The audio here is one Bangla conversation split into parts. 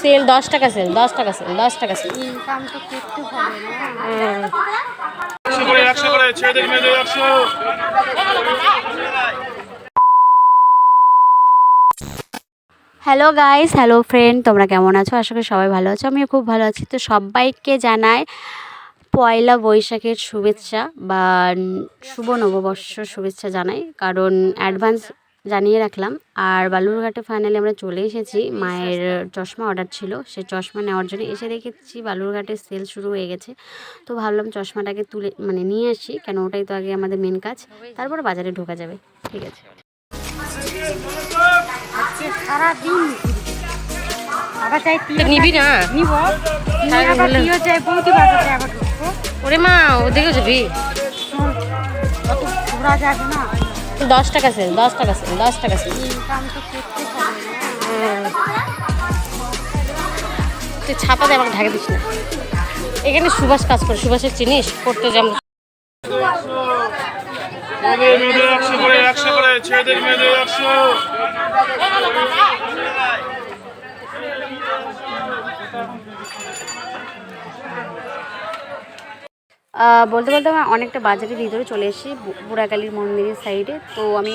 সেল দশ টাকা সেল দশ টাকা সেল দশ টাকা সেল। ইনকাম তো করতে হবে হ্যালো গাইস হ্যালো ফ্রেন্ড তোমরা কেমন আছো? আশা করি সবাই ভালো আছো। আমিও খুব ভালো আছি। তো সবাইকে জানাই পয়লা বৈশাখের শুভেচ্ছা বা শুভ নববর্ষ শুভেচ্ছা জানাই। কারণ অ্যাডভান্স জানিয়ে রাখলাম। আর বালুরঘাটে ফাইনালি আমরা চলে এসেছি। মায়ের চশমা অর্ডার ছিল। সে চশমা নেওয়ার জন্য এসে দেখেছি বালুরঘাটে সেল শুরু হয়ে গেছে। তো ভাবলাম চশমাটাকে তুলে মানে নিয়ে আসি। কেন ওটাই তো আগে আমাদের মেন কাজ। তারপর বাজারে ঢোকা যাবে। ঠিক আছে। সারাদিন। নিবি না? নিব? ওরে মা ওদিকেও যাবি? ঘোরা যাবে না। দশ টাকা সেল, দশ টাকা সেল, দশ টাকা সেল। তুই ছাপা দে, আমাকে ঢাকা দিস না। এখানে সুভাষ কাজ করে, সুভাষের চিনিস? করতে যেমন মেয়েদের একশো করে একশো করে, ছেলেদের মেয়েদের একশো। বলতে বলতে আমার অনেকটা বাজারের ভিতরে চলে এসেছি বুড়াকালীর মন্দিরের সাইডে তো আমি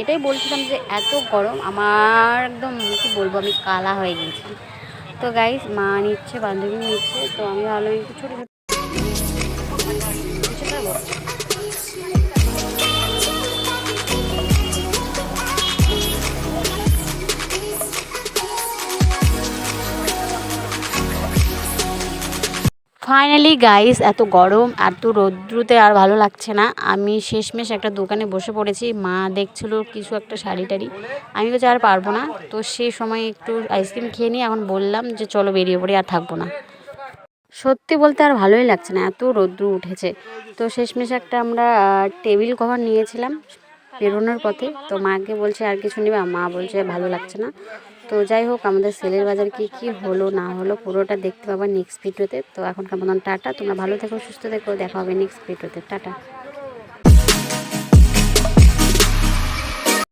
এটাই বলছিলাম যে এত গরম, আমার একদম কি বলব, আমি কালা হয়ে গেছি। তো গাইস মা নিচ্ছে, বান্ধবী নিচ্ছে, তো আমি ভাবলাম একটু ছোটো ছোটো ফাইনালি গাইস এত গরম, এত রৌদ্রুতে আর ভালো লাগছে না। আমি শেষমেশ একটা দোকানে বসে পড়েছি। মা দেখছিল কিছু একটা শাড়ি টাড়ি। আমি বলছি আর পারব না। তো সেই সময় একটু আইসক্রিম খেয়ে নিয়ে এখন বললাম যে, চলো বেরিয়ে পড়ি, আর থাকব না। সত্যি বলতে আর ভালোই লাগছে না। এত রৌদ্র উঠেছে। তো শেষমেশ একটা আমরা টেবিল কভার নিয়েছিলাম। বেরোনোর পথে। তো মাকে বলছে, আর কিছু নেবে? মা বলছে, ভালো লাগছে না। তো যাই হোক, আমাদের সেলের বাজার কি কি হলো, না হলো, পুরোটা দেখতে পাবা নেক্সট ভিডিওতে তো। এখনকার মতন টাটা। তোমরা ভালো থেকো, সুস্থ থেকো। দেখা হবে নেক্সট ভিডিওতে টাটা।